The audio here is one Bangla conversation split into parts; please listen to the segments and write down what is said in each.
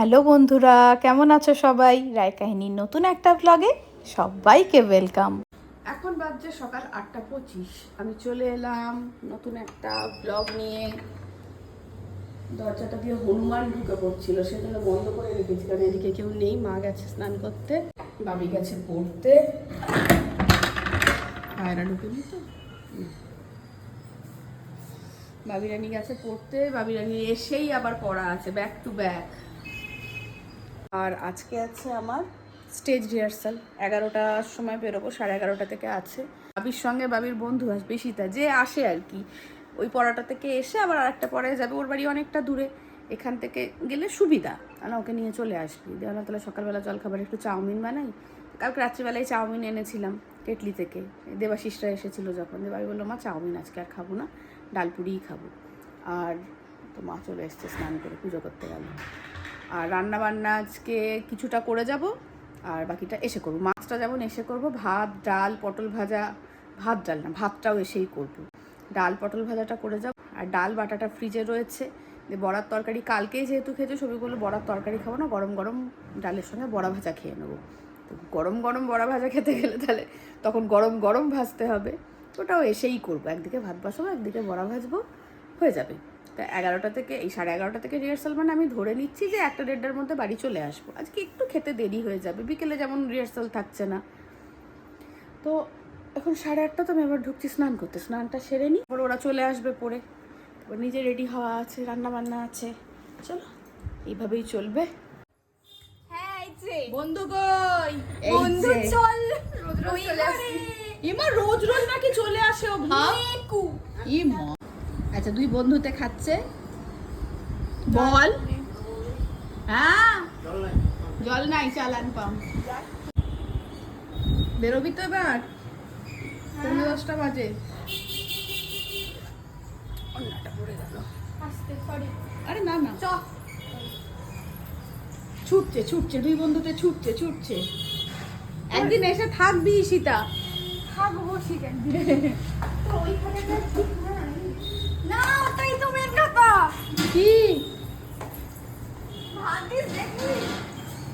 হ্যালো বন্ধুরা, কেমন আছো সবাই? রায় কাহিনীর নতুন একটা ব্লগে সবাইকে ওয়েলকাম এখন বাজছে সকাল আটটা পঁচিশ। আমি চলে এলাম নতুন একটা ব্লগ নিয়ে। দরজাটা দিয়ে হনুমান ঢুকে পড়ছিল, সেজন্য বন্ধ করে রেখেছি, কারণ এদিকে কেউ নেই, মা গেছে স্নান করতে, বাবি গেছে পড়তে। পায়রা ঢুকেনি তো? না। বাবি রানী গেছে পড়তে, বাবি রানী এসেই আবার পড়া আছে ব্যাক টু ব্যাক আর আজকে আছে আমার স্টেজ রিহার্সাল। এগারোটার সময় বেরোবো, সাড়ে এগারোটা থেকে আছে। বাবির সঙ্গে বাবির বন্ধু আসবে সীতা যে আসে আর কি। ওই পড়াটা থেকে এসে আবার আরেকটা পড়ায় যাবে। ওর বাড়ি অনেকটা দূরে। এখান থেকে গেলে সুবিধা। না, ওকে নিয়ে চলে আসবি। আমরা তাহলে সকালবেলা জলখাবার একটু চাউমিন বানাই। কালকে রাত্রিবেলায় চাউমিন এনেছিলাম কেটলি থেকে। দেবাশিসরা এসেছিল যখন। দেবাই বলল, মা, চাউমিন আজকে আর খাব না। ডালপুরিই খাব। আর তো মা চলে এসছে স্নান করে, পুজো করতে গেল। আর রান্না বান্না আজকে কিছুটা করে যাব, আর বাকিটা এসে করব। মাছটা যেমন এসে করব, ভাত, ডাল, পটল ভাজা, ভাত ডাল না, ভাতটাও এসেই করব। ডাল, পটল ভাজাটা করে যাব, আর ডাল, বাটাটা ফ্রিজে রয়েছে। বড়ার তরকারি কালকেই যেহেতু খেয়েছে, সবই বলল বড়ার তরকারি খাব না, গরম গরম ডালের সঙ্গে বড়া ভাজা খেয়ে নেব। তো গরম গরম বড়া ভাজা খেতে গেলে তাহলে তখন গরম গরম ভাজতে হবে। ওটাও এসেই করব, একদিকে ভাত বসাবো, একদিকে বড়া ভাজবো, হয়ে যাবে। তা এগারোটা থেকে এই সাড়ে এগারোটা থেকে রিহার্সাল মানে আমি ধরে নিচ্ছি যে একটা দেড়টার মধ্যে বাড়ি চলে আসব। আজকে একটু খেতে দেরি হয়ে যাবে বিকেলে যেমন রিহার্সাল থাকছে না। তো এখন সাড়ে আটটা তো আমি আবার ঢুকছি স্নান করতে স্নানটা সেরে নিই এবার ওরা চলে আসবে পরে। এবার নিজে রেডি হওয়া আছে রান্না বান্না আছে। চলো এইভাবেই চলবে। হ্যাঁ বন্ধু কই? বন্ধু চল। ওই ঘরে। ইমা রোজ রোজ নাকি চলে আসে ও ভাব মেকু ইমা। আচ্ছা দুই বন্ধুতে খাচ্ছে। বল। হ্যাঁ? জল নাই চালান পাম বেরোবি তো এবার? পনেরো দশটা বাজে। অন্যটা পড়ে গেল। আসতে সরি। আরে না না। ছুটছে ছুটছে দুই বন্ধুতে ছুটছে ছুটছে। একদিন এসে থাকবি সীতা থাকব ঠিক ওইখানে না ঠিক নাই না ওটাই তো মেন কথা কি?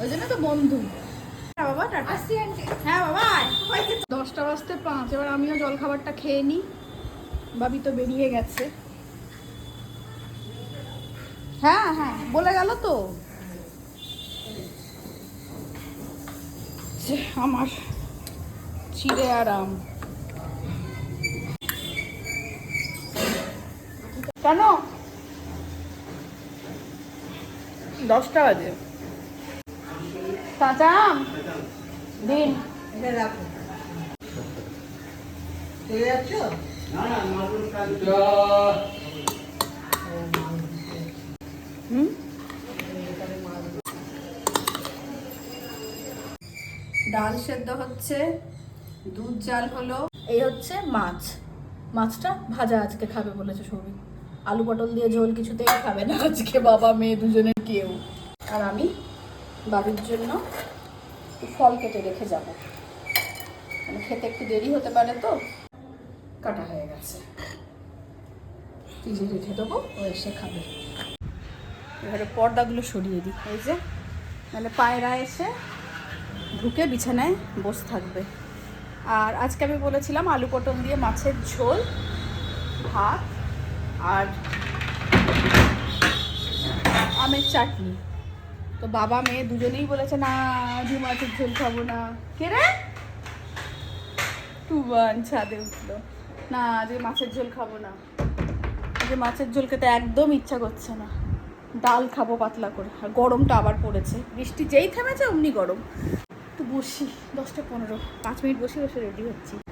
ওই জন্য তো বন্ধু। হ্যাঁ বাবা টাটা। হ্যাঁ বাবা দশটা বাজতে পাঁচ এবার আমিও জল খাবারটা খেয়ে নিই বাবি তো বেরিয়ে গেছে। হ্যাঁ হ্যাঁ বলে গেল তো। আমার চিড়ে আরাম। কেন? দশটা বাজে। কাঁচা আম দিন হুম? ডাল সেদ্ধ হচ্ছে দুধ জাল হলো। এই হচ্ছে মাছ। মাছটা ভাজা আজকে খাবে বলেছে সৌভিক। আলু পটল দিয়ে ঝোল কিছুতেই খাবে না আজকে বাবা মেয়ে দুজনের কেউ আর আমি বাবির জন্য ফল কেটে রেখে যাব। মানে খেতে একটু দেরি হতে পারে তো। কাটা হয়ে গেছে। রেখে দেবো, ও এসে খাবে। এবারে পর্দাগুলো সরিয়ে দিই। এই যে নাহলে পায়রা এসে ঢুকে বিছানায় বসে থাকবে। আর আজকে আমি বলেছিলাম আলু পটল দিয়ে মাছের ঝোল, ভাত আর আমের চাটনি। তো বাবা, মেয়ে দুজনেই বলেছে, না আজকে মাছের ঝোল খাব না। কে রে? টুবান ছাদে উঠল। না আজকে মাছের ঝোল খাব না। আজকে মাছের ঝোল খেতে একদম ইচ্ছা করছে না। ডাল খাব পাতলা করে। আর গরমটা আবার পড়েছে। বৃষ্টি যেই থেমেছে, অমনি গরম। একটু বসি, দশটা পনেরো। পাঁচ মিনিট বসে বসে রেডি হচ্ছি। তো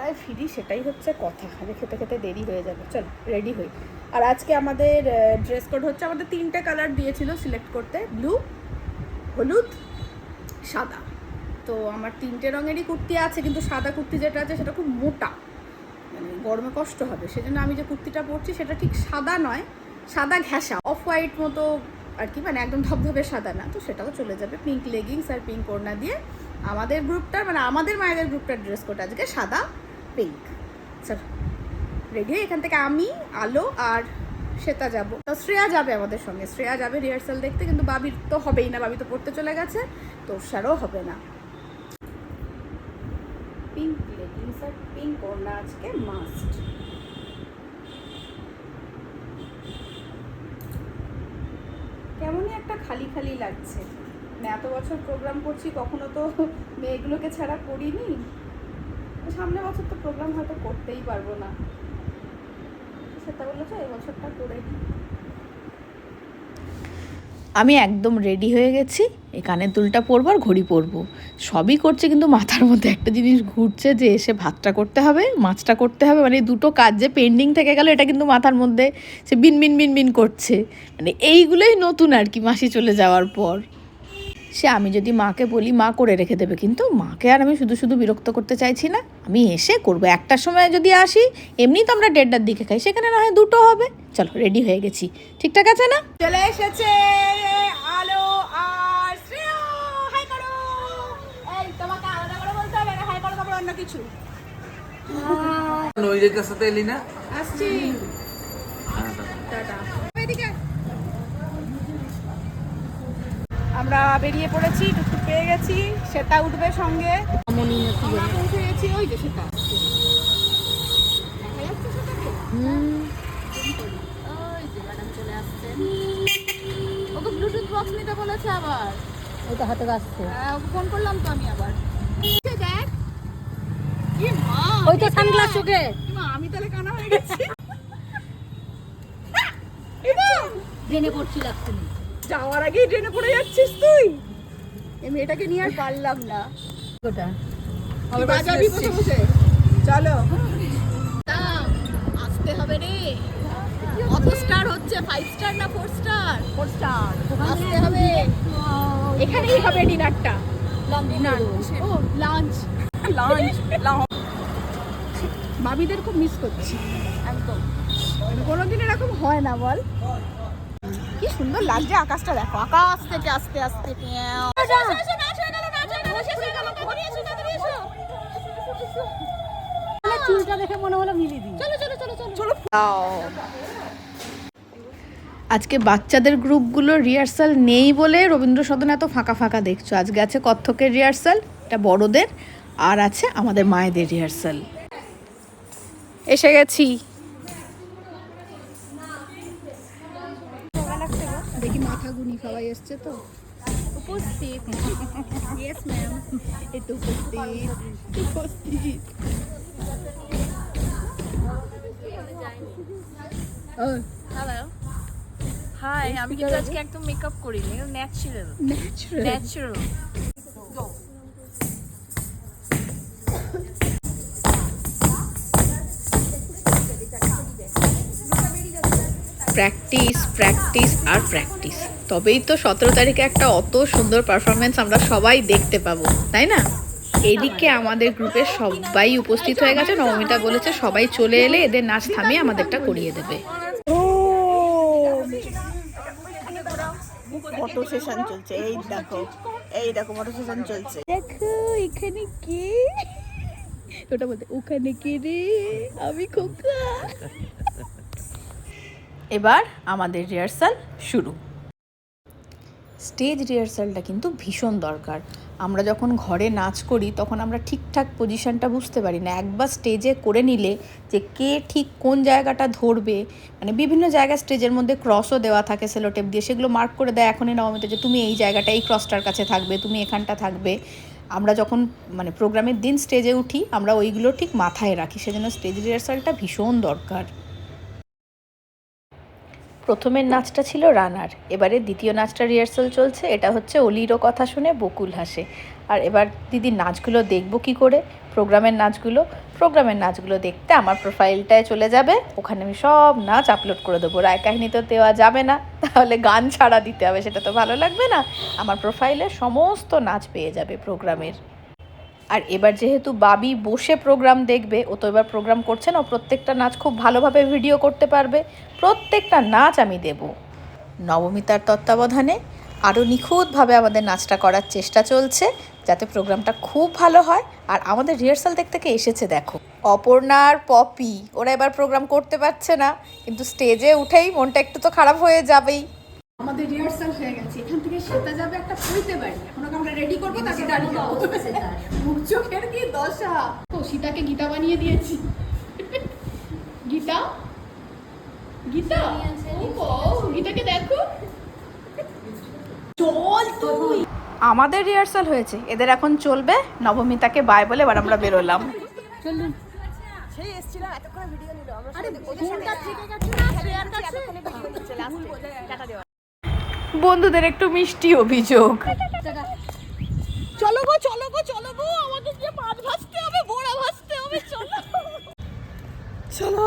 কটায় ফিরি সেটাই হচ্ছে কথা। আগে খেতে খেতে দেরি হয়ে যাবে। চল রেডি হই। আর আজকে আমাদের ড্রেস কোড হচ্ছে আমাদের তিনটে কালার দিয়েছিল সিলেক্ট করতে। ব্লু হলুদ, সাদা। তো আমার তিনটে রঙেরই কুর্তি আছে, কিন্তু সাদা কুর্তি যেটা আছে সেটা খুব মোটা। মানে গরমে কষ্ট হবে। সেজন্য আমি যে কুর্তিটা পরছি সেটা ঠিক সাদা নয়, সাদা ঘেঁষা। অফ হোয়াইট মতো আর কি মানে একদম ধবধবে সাদা না। তো সেটাও চলে যাবে। পিঙ্ক লেগিংস আর পিঙ্ক ওড়না দিয়ে আমাদের গ্রুপটার মানে আমাদের মায়েদের গ্রুপটার ড্রেস কোড আজকে সাদা। পিঙ্ক স্যার রেডি এখান থেকে আমি, আলো আর শ্বেতা যাব। তো শ্রেয়া যাবে আমাদের সঙ্গে। শ্রেয়া যাবে রিহার্সাল দেখতে, কিন্তু বাবির তো হবেই না। বাবি তো পড়তে চলে গেছে, তো সারও হবে না। পিঙ্ক লেগিংস আর পিঙ্ক ওড়না আজকে মাস্ট কেমনই একটা খালি খালি লাগছে। মানে এত বছর প্রোগ্রাম করছি, কখনো তো মেয়েগুলোকে ছাড়া করিনি। সামনে বছর তো প্রোগ্রাম হয়তো করতেই পারব না। সেটা বলেছে এই বছরটা করে আমি একদম রেডি হয়ে গেছি, এই কানের দুলটা পরবো আর ঘড়ি পরবো। সবই করছে কিন্তু মাথার মধ্যে একটা জিনিস ঘুরছে যে এসে ভাতটা করতে হবে, মাছটা করতে হবে মানে দুটো কাজ যে পেন্ডিং থেকে গেল, এটা কিন্তু মাথার মধ্যে সে বিন বিন বিন বিন করছে। মানে এইগুলোই নতুন আর কি মাসি চলে যাওয়ার পর। সে আমি যদি মাকে বলি মা করে রেখে দেবে। কিন্তু মাকে আর আমি শুধু শুধু বিরক্ত করতে চাইছি না। আমি এসে করব। একটার সময় যদি আসি এমনি তো আমরা দেড়টার দিকে খাই সেখানে না হয় দুটো হবে। চলো রেডি হয়ে গেছি। ঠিকঠাক আছে না? চলে এসেছে আলো আর হাই করো। এই তোমাকে আলাদা করে বলতে হবে না? হাই করো তারপর অন্য কিছু। নৈরিকার সাথে এলি না? আসছি হ্যাঁ দাদা টাটা এদিকে আমরা বেরিয়ে পড়েছি টুকটুক পেয়ে গেছি সেটা উঠবে সঙ্গে। তো গেছি ওই যে সেটা। ওকে ব্লুটুথ বক্স নিতে বলেছে আবার। ওটা হাতে আসছে হ্যাঁ, ফোন করলাম তো আমি আবার। দেখ। কি মা ওই তো সানগ্লাস চোখে কি মা আমি তাহলে কানা হয়ে গেছি। ট্রেনে পড়ছি লাগছে না যাওয়ার আগেই ট্রেনে পড়ে যাচ্ছিস তুই? এই মেয়েটাকে নিয়ে আর পারলাম না। ওটা বাজাবি বসে বসে চলো। আসতে হবে রে। কত স্টার হচ্ছে? ফাইভ স্টার না ফোর স্টার ফোর স্টার আসতে হবে। এখানেই হবে ডিনারটা। ও লাঞ্চ লাঞ্চ বাবিদের খুব মিস করছি। একদম। কোনোদিন এরকম হয় না বল। কি সুন্দর লাগছে আকাশটা দেখো আকাশ থেকে আস্তে আস্তে চুলটা দেখে মনে হলো দিই আজকে বাচ্চাদের গ্রুপগুলোর রিহার্সাল নেই বলে রবীন্দ্র সদন এত ফাঁকা ফাঁকা দেখছ আজকে আছে কত্থকের রিহার্সাল এটা বড়দের আর আছে আমাদের মায়েদের রিহার্সাল এসে গেছি দেখি মাথা গুনি সবাই এসছে তো? উপস্থিত। ইয়েস ম্যাম একটু উপস্থিত। উপস্থিত। হ্যালো হাই আমি কিন্তু আজকে একদম মেকআপ করিনি natural natural natural practice practice আর প্র্যাকটিস তবেই তো সতেরো তারিখে একটা অত সুন্দর পারফরমেন্স আমরা সবাই দেখতে পাবো তাই না? এদিকে আমাদের গ্রুপের সবাই উপস্থিত হয়ে গেছে নবমিতা বলেছে সবাই চলে এলে এদের নাচ থামিয়ে আমাদেরটা করিয়ে দেবে। ফটো সেশন চলছে এই দেখো এই দেখো ফটো সেশন চলছে। দেখো এখানে কে? ওটা বলতে ওখানে কে রে? আমি খোকা। এবার আমাদের রিহার্সাল শুরু। স্টেজ রিহার্সালটা কিন্তু ভীষণ দরকার। আমরা যখন ঘরে নাচ করি, তখন আমরা ঠিকঠাক পজিশনটা বুঝতে পারি না। একবার স্টেজে করে নিলে যে কে ঠিক কোন জায়গাটা ধরবে মানে বিভিন্ন জায়গায় স্টেজের মধ্যে ক্রসও দেওয়া থাকে সেলোটেপ দিয়ে, সেগুলো মার্ক করে দেয় এখনই নবমীতে যে তুমি এই জায়গাটা, এই ক্রসটার কাছে থাকবে, তুমি এখানটা থাকবে। আমরা যখন মানে প্রোগ্রামের দিন স্টেজে উঠি, আমরা ওইগুলো ঠিক মাথায় রাখি। সেজন্য স্টেজ রিহার্সালটা ভীষণ দরকার। প্রথমের নাচটা ছিল রানার, এবারে দ্বিতীয় নাচটা রিহার্সাল চলছে, এটা হচ্ছে অলিরও কথা শুনে বকুল হাসে। আর এবার দিদির নাচগুলো দেখব কি করে, প্রোগ্রামের নাচগুলো প্রোগ্রামের নাচগুলো দেখতে আমার প্রোফাইলটায় চলে যাবে, ওখানে আমি সব নাচ আপলোড করে দেবো, রায় কাহিনী তো দেওয়া যাবে না, তাহলে গান ছাড়া দিতে হবে, সেটা তো ভালো লাগবে না। আমার প্রোফাইলে সমস্ত নাচ পেয়ে যাবে প্রোগ্রামের। আর এবার যেহেতু বাবি বসে প্রোগ্রাম দেখবে, ও তো এবার প্রোগ্রাম করছে না প্রত্যেকটা নাচ খুব ভালোভাবে ভিডিও করতে পারবে। প্রত্যেকটা নাচ আমি দেব। নবমিতার তত্ত্বাবধানে আরও নিখুঁতভাবে আমাদের নাচটা করার চেষ্টা চলছে, যাতে প্রোগ্রামটা খুব ভালো হয়। আর আমাদের রিহার্সাল দেখতে কে এসেছে দেখো। অপর্ণা আর পপি, ওরা এবার প্রোগ্রাম করতে পারছে না, কিন্তু স্টেজে উঠেই মনটা একটু তো খারাপ হয়ে যাবেই। আমাদের রিহার্সাল হয়ে গেছে এখান থেকে সেটা যাবে একটা পড়িতে বাড়ি। এখন ওকে আমরা রেডি করব তাকে দাঁড়িয়ে? মুখ চোখের কি দশা? ও সীতাকে গীতা বানিয়ে দিয়েছি। গীতা? গীতা? গীতাকে দেখো। চল তুই। আমাদের রিহার্সাল হয়েছে। এদের এখন চলবে। নবমিতাকে বাই বলে এবার আমরা বেরোলাম। বন্ধুদের একটু মিষ্টি অভিযোগ। চলো গো চলো গো চলো গো আমাদের যে মাছ ভাজতে হবে বড়া ভাজতে হবে চলো। চলো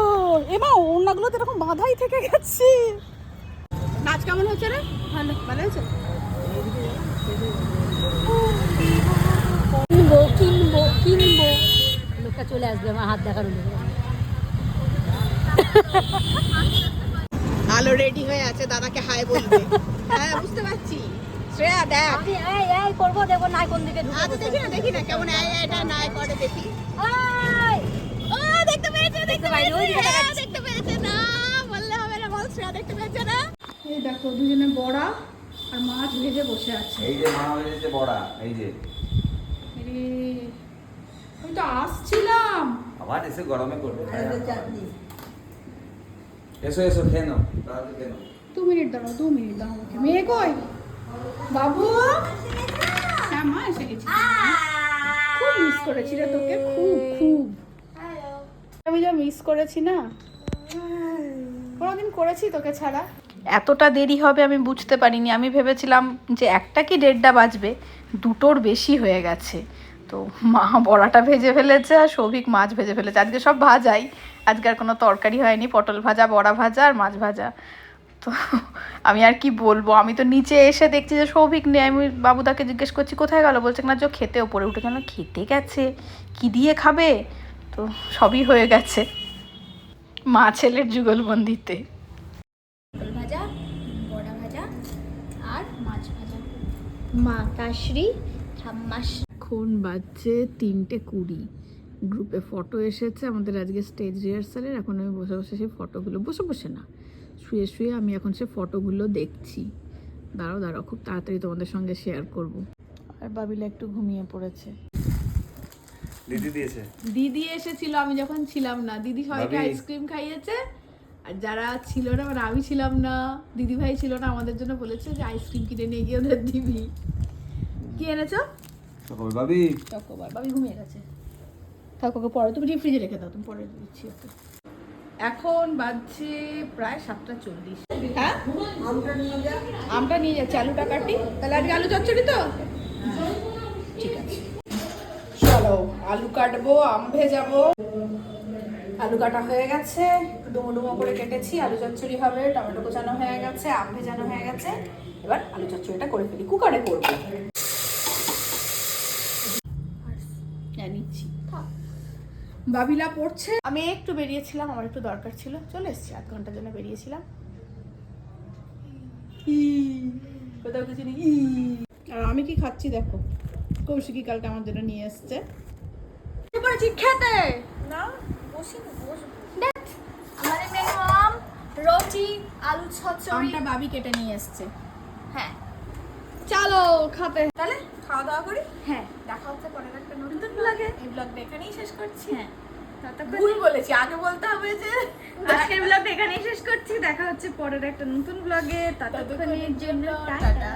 এমা ওড়নাগুলো তো এরকম বাঁধাই থেকে গেছে। নাচ কেমন হচ্ছে রে? ভালো ভালো হয়েছে? কিনবো কিনবো কিনবো। লোকটা চলে আসবে আমার হাত দেখার আলো রেডি হয়ে আছে দাদাকে হাই বলবে। হ্যাঁ বুঝতে পারছি। শ্রেয়া দেখ। আমি এই এই করব দেখব নাই কোন দিকে ঢুকে আচ্ছা দেখি না দেখি না কেমন আয় এটা নাই করে দেখি। এই! ও দেখতে পেয়েছে দেখতে পেয়েছে দেখতে পেয়েছে না বললে হবে না বল শ্রেয়া দেখতে পেয়েছে না? এই দেখো দুজনে বড়া আর মাছ ভেজে বসে আছে। এই যে মা হয়েছে বড়া এই যে। আমি তো আসছিলাম। আবার এসে গরমে করবে এসো এসো খেয়ে নাও তাড়াতাড়ি খেয়ে নাও দু মিনিট দাঁড়াও দু মিনিট দাঁড়াও আমাকে। মেয়ে কই? বাবু? হ্যাঁ মা এসে গেছি। খুব মিস করেছি রে তোকে খুব খুব। আমি যা মিস করেছি না কোনোদিন করেছি তোকে ছাড়া? এতটা দেরি হবে আমি বুঝতে পারিনি। আমি ভেবেছিলাম যে একটা কি দেড়টা বাজবে দুটোর বেশি হয়ে গেছে। তো মা বড়াটা ভেজে ফেলেছে আর সৌভিক মাছ ভেজে ফেলেছে। আজকে সব ভাজাই। আজকে আর কোনো তরকারি হয়নি। পটল ভাজা বড়া ভাজা আর মাছ ভাজা। তো আমি আর কি বলব? আমি তো নিচে এসে দেখছি যে সৌভিক নেই। আমি বাবুদাকে জিজ্ঞেস করছি কোথায় গেল? বলছে না যে খেতে ওপরে। উঠে কেন খেতে গেছে। কি দিয়ে খাবে? তো সবই হয়ে গেছে। মা ছেলের যুগলবন্দিতে। পটল ভাজা বড়া ভাজা আর মাছ ভাজা। মা তাশ্রী ঠাম্মাস এখন বাজছে তিনটে কুড়ি। গ্রুপে ফটো এসেছে আমাদের আজকে স্টেজ রিহার্সালের এখন আমি বসে বসে সেই ফটোগুলো বসে বসে না শুয়ে শুয়ে আমি এখন সে ফটোগুলো দেখছি। দাঁড়াও দাঁড়াও খুব তাড়াতাড়ি তোমাদের সঙ্গে শেয়ার করব। আর বাবিলা একটু ঘুমিয়ে পড়েছে। দিদি দিয়েছে। দিদি এসেছিল আমি যখন ছিলাম না। দিদি সবাইকে আইসক্রিম খাইয়েছে। আর যারা ছিল না মানে আমি ছিলাম না দিদি ভাই ছিল না আমাদের জন্য বলেছে যে আইসক্রিম কিনে নিয়ে গিয়ে ওদের দিবি। কি এনেছো? সকল ভাবি চকোবার বাবি ঘুমিয়ে গেছে। থাক, ওকে পরে তুমি ফ্রিজে রেখে দাও, তুমি পরে দিচ্ছি ওকে। এখন বাজছে প্রায় সাতটা চল্লিশ। হ্যাঁ? আমটা নিয়ে যাচ্ছি আলুটা কাটি তাহলে আজকে আলু চচ্চড়ি তো? ঠিক আছে। চলো, আলু কাটবো, আম ভেজাবো। আলু কাটা হয়ে গেছে, ডুমো ডুমো করে কেটেছি, আলু চচ্চড়ি হবে, টমেটো কোচানো হয়ে গেছে, আম ভেজানো হয়ে গেছে। এবার আলু চচ্চড়িটা করে ফেলি, কুকারে করব হ্যাঁ নিচ্ছি বাবিলা পড়ছে। আমি একটু বেরিয়েছিলাম আমার একটু দরকার ছিল। চলে এসেছি আধ ঘণ্টার জন্য বেরিয়েছিলাম। ই, কোথাও কিছু নেই। আর আমি কি খাচ্ছি দেখো? কৌশিকি কালকে আমার জন্য নিয়ে এসছে। করেছি? খেতে। না আমাদের মেনু আম রুটি আলু চচ্চড়ি আমটা বাবি কেটে নিয়ে এসছে। হ্যাঁ। চলো খাতে তাহলে খাওয়া দাওয়া করি? হ্যাঁ। দেখা হচ্ছে পরের একটা নতুন ব্লগে এই ব্লগটা এখানেই শেষ করছি। হ্যাঁ। ভুল বলেছি আগে বলতে হবে যে আজকের ব্লগ এখানেই শেষ করছি দেখা হচ্ছে পরের একটা নতুন ব্লগে ততক্ষণের জন্য টাটা।